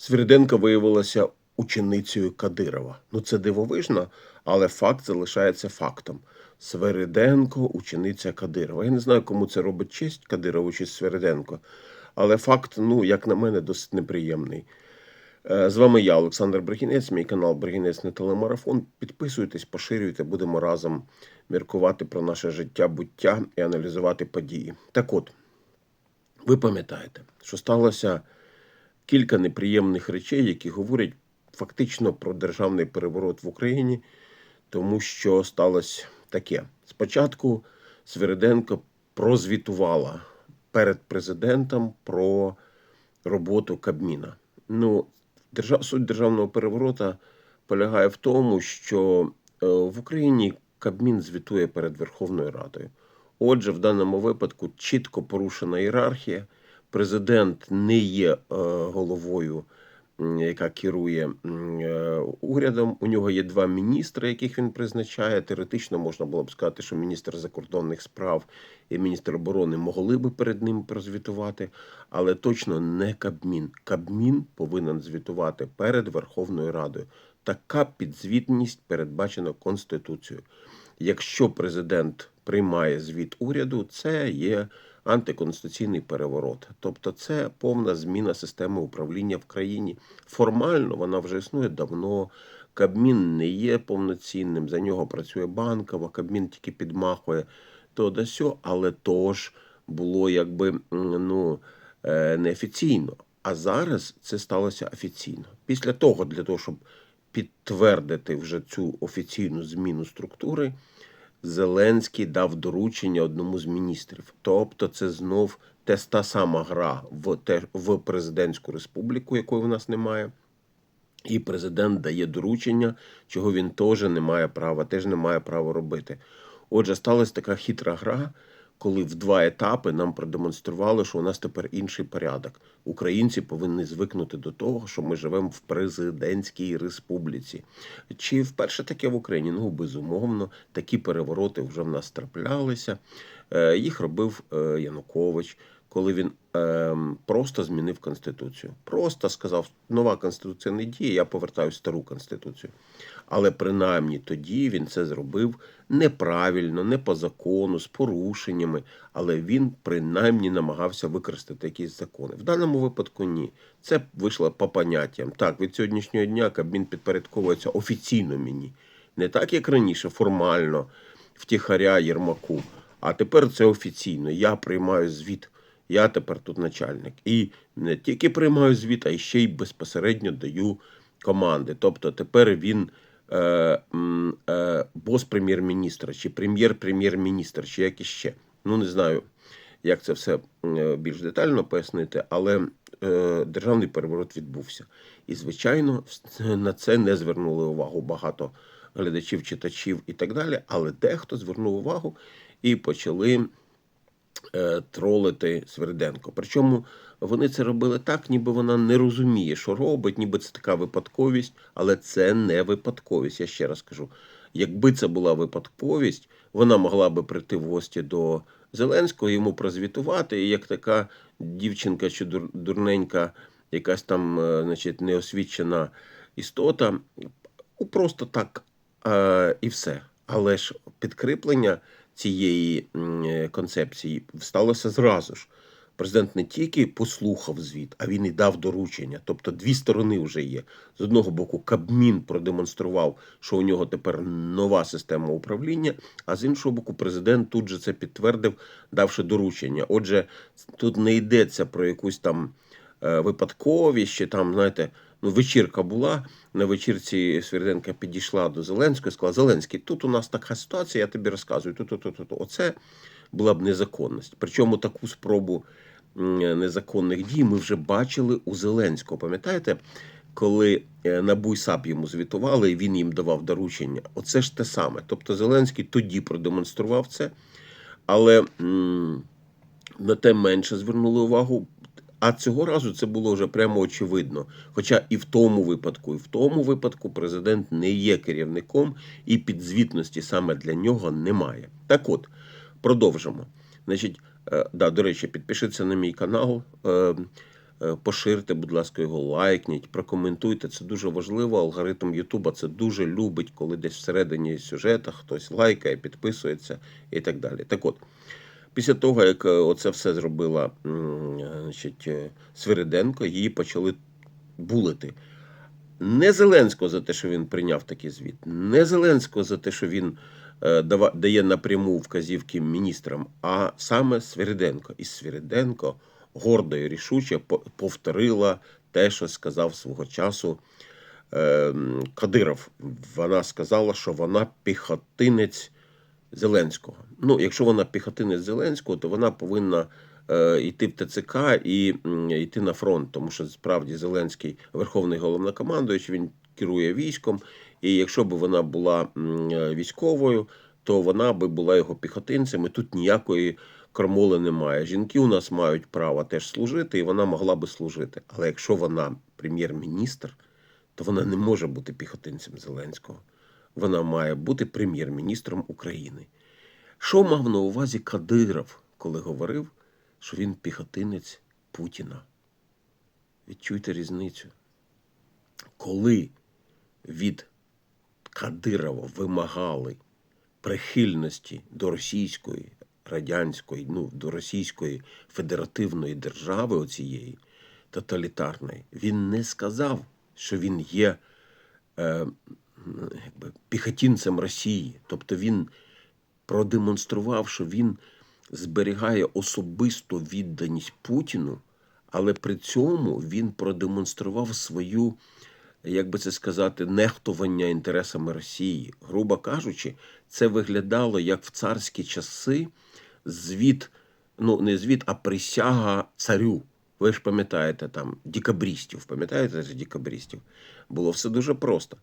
Свириденко виявилася ученицею Кадирова. Ну це дивовижно, але факт залишається фактом. Свириденко учениця Кадирова. Я не знаю, кому це робить честь Кадирову чи Свириденко, але факт, ну, як на мене, досить неприємний. Е, З вами я, Олександр Бригінець, мій канал Бригінець не телемарафон. Підписуйтесь, поширюйте, будемо разом міркувати про наше життя, буття і аналізувати події. Так от, ви пам'ятаєте, що сталося кілька неприємних речей, які говорять фактично про державний переворот в Україні, тому що сталося таке. Спочатку Свириденко прозвітувала перед президентом про роботу Кабміна. Ну, держав, суть державного переворота полягає в тому, що е, в Україні Кабмін звітує перед Верховною Радою. Отже, в даному випадку чітко порушена ієрархія. Президент не є е, головою, яка керує е, урядом. У нього є два міністри, яких він призначає. Теоретично можна було б сказати, що міністр закордонних справ і міністр оборони могли би перед ним прозвітувати, але точно не Кабмін. Кабмін повинен звітувати перед Верховною Радою. Така підзвітність передбачена Конституцією. Якщо президент приймає звіт уряду, це є антиконституційний переворот. Тобто це повна зміна системи управління в країні. Формально вона вже існує давно. Кабмін не є повноцінним, за нього працює банкова, Кабмін тільки підмахує то да сьо, але то ж було якби ну, е, неофіційно. А зараз це сталося офіційно. Після того, для того, щоб підтвердити вже цю офіційну зміну структури, Зеленський дав доручення одному з міністрів. Тобто, це знов те та сама гра в, те, в президентську республіку, якої в нас немає. І президент дає доручення, чого він теж не має права, теж не має права робити. Отже, сталася така хитра гра, коли в два етапи нам продемонстрували, що у нас тепер інший порядок. Українці повинні звикнути до того, що ми живемо в президентській республіці. Чи вперше таке в Україні? Ну, безумовно, такі перевороти вже в нас траплялися. Е, Їх робив е, Янукович, коли він е, просто змінив конституцію. Просто сказав, нова конституція не діє, я повертаю стару конституцію. Але принаймні тоді він це зробив неправильно, не по закону, з порушеннями, але він принаймні намагався використати якісь закони. В даному випадку ні. Це вийшло по поняттям. Так, від сьогоднішнього дня Кабмін підпорядковується офіційно мені. Не так, як раніше, формально, втіхаря Єрмаку. А тепер це офіційно. Я приймаю звіт. Я тепер тут начальник. І не тільки приймаю звіт, а ще й безпосередньо даю команди. Тобто тепер він е, е, бос прем'єр-міністра, чи прем'єр-прем'єр-міністр, чи як іще. Ну, не знаю, як це все е, більш детально пояснити, але е, державний переворот відбувся. І, звичайно, на це не звернули увагу багато глядачів, читачів і так далі. Але дехто звернув увагу і почали тролити Сверденко. Причому вони це робили так, ніби вона не розуміє, що робить, ніби це така випадковість, але це не випадковість. Я ще раз кажу. Якби це була випадковість, вона могла би прийти в гості до Зеленського, йому прозвітувати, і як така дівчинка чи дурненька, якась там, е, значить, неосвічена істота, ну, просто так е, і все. Але ж підкріплення цієї е, концепції сталося зразу ж. Президент не тільки послухав звіт, а він і дав доручення. Тобто дві сторони вже є. З одного боку, Кабмін продемонстрував, що у нього тепер нова система управління, а з іншого боку, президент тут же це підтвердив, давши доручення. Отже, тут не йдеться про якусь там е, випадковість, чи там, знаєте, ну, вечірка була. На вечірці Сверденка підійшла до Зеленського і сказала: Зеленський, тут у нас така ситуація, я тобі розказую. Тут, тут, тут. Оце була б незаконність. Причому таку спробу незаконних дій ми вже бачили у Зеленського. Пам'ятаєте, коли е, НАБУ і йому звітували, і він їм давав доручення. Оце ж те саме. Тобто Зеленський тоді продемонстрував це, але на те менше звернули увагу. А цього разу це було вже прямо очевидно. Хоча і в тому випадку, і в тому випадку президент не є керівником, і підзвітності саме для нього немає. Так от, продовжимо. Значить, е, да, до речі, підпишіться на мій канал. Е, Е, Поширте, будь ласка, його лайкніть, прокоментуйте. Це дуже важливо. Алгоритм Ютуба це дуже любить, коли десь всередині сюжета хтось лайкає, підписується і так далі. Так от, після того, як е, оце все зробила е, значить, е, Свириденко, її почали булити. Не Зеленського за те, що він прийняв такий звіт, не Зеленського за те, що він дає напряму вказівки міністрам, а саме Свириденко. І Свириденко гордо і рішуче повторила те, що сказав свого часу е, Кадиров. Вона сказала, що вона піхотинець Зеленського. Ну, якщо вона піхотинець Зеленського, то вона повинна е, йти в ТЦК і йти на фронт, тому що справді Зеленський верховний головнокомандуючий, він керує військом. І якщо б вона була е, військовою, то вона би була його піхотинцем. І тут ніякої кромоли немає. Жінки у нас мають право теж служити, і вона могла би служити. Але якщо вона прем'єр-міністр, то вона не може бути піхотинцем Зеленського. Вона має бути прем'єр-міністром України. Що мав на увазі Кадиров, коли говорив, що він піхотинець Путіна? Відчуйте різницю. Коли від Кадирова вимагали прихильності до російської, радянської, ну, до російської федеративної держави оцієї тоталітарної, він не сказав, що він є е, якби, піхотінцем Росії. Тобто він продемонстрував, що він зберігає особисту відданість Путіну, але при цьому він продемонстрував свою, як би це сказати, нехтування інтересами Росії. Грубо кажучи, це виглядало як в царські часи звіт, ну не звіт, а присяга царю. Ви ж пам'ятаєте там дікабрістів, пам'ятаєте дікабрістів? Було все дуже просто.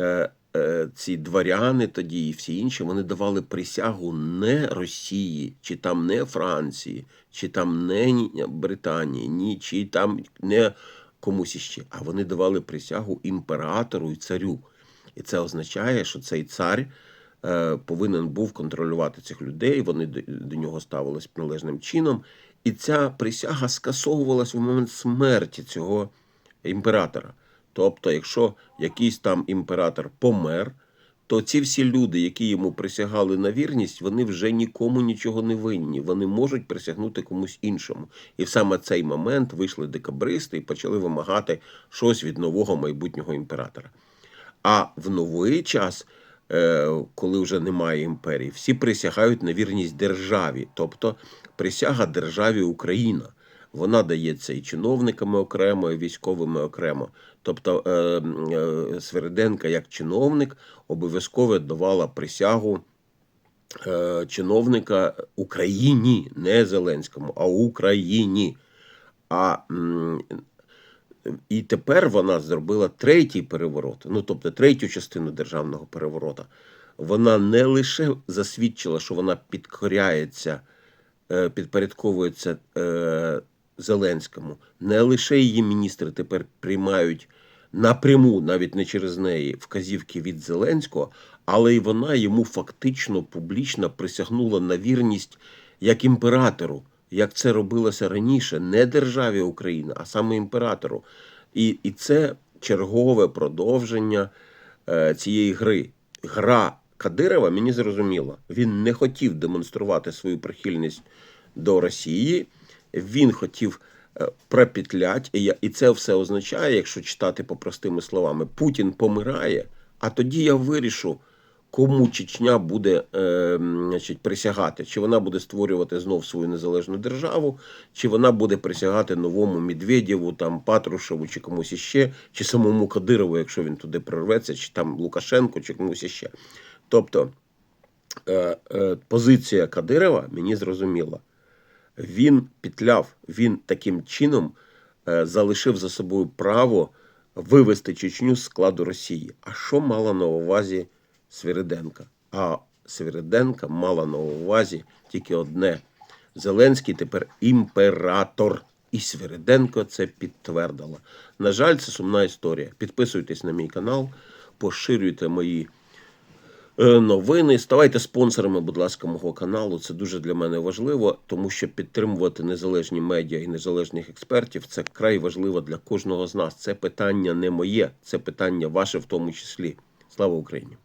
Е, е, ці дворяни тоді і всі інші вони давали присягу не Росії, чи там не Франції, чи там не Британії, ні, чи там не комусь іще, а вони давали присягу імператору і царю. І це означає, що цей цар е, повинен був контролювати цих людей, вони до, нього ставились належним чином. І ця присяга скасовувалась в момент смерті цього імператора. Тобто, якщо якийсь там імператор помер, то ці всі люди, які йому присягали на вірність, вони вже нікому нічого не винні. Вони можуть присягнути комусь іншому. І в саме цей момент вийшли декабристи і почали вимагати щось від нового майбутнього імператора. А в новий час, е, коли вже немає імперії, всі присягають на вірність державі, тобто присяга державі Україна. Вона дається і чиновниками окремо, і військовими окремо. Тобто е, е, Свериденка, як чиновник, обов'язково давала присягу е, чиновника Україні, не Зеленському, а Україні. А і тепер вона зробила третій переворот, ну тобто третю частину державного переворота. Вона не лише засвідчила, що вона підкоряється, підпорядковується Зеленському, не лише її міністри тепер приймають напряму, навіть не через неї, вказівки від Зеленського, але й вона йому фактично публічно присягнула на вірність як імператору, як це робилося раніше, не державі Україна, а саме імператору. І, і це чергове продовження е, цієї гри. Гра Кадирова мені зрозуміла. Він не хотів демонструвати свою прихильність до Росії. Він хотів е, пропетлять, і, це все означає, якщо читати по простими словами, Путін помирає, а тоді я вирішу, кому Чечня буде е, значить, присягати, чи вона буде створювати знов свою незалежну державу, чи вона буде присягати новому Медведєву, там Патрушеву, чи комусь іще, чи самому Кадирову, якщо він туди прорветься, чи там Лукашенко, чи комусь іще. Тобто е, позиція Кадирова мені зрозуміла. Він петляв, він таким чином е, залишив за собою право вивести Чечню з складу Росії. А що мала на увазі Свириденка? А Свириденка мала на увазі тільки одне: Зеленський тепер імператор. І Свириденко це підтвердила. На жаль, це сумна історія. Підписуйтесь на мій канал, поширюйте мої новини. Ставайте спонсорами, будь ласка, мого каналу. Це дуже для мене важливо, тому що підтримувати незалежні медіа і незалежних експертів це край важливо для кожного з нас. Це питання не моє, це питання ваше в тому числі. Слава Україні!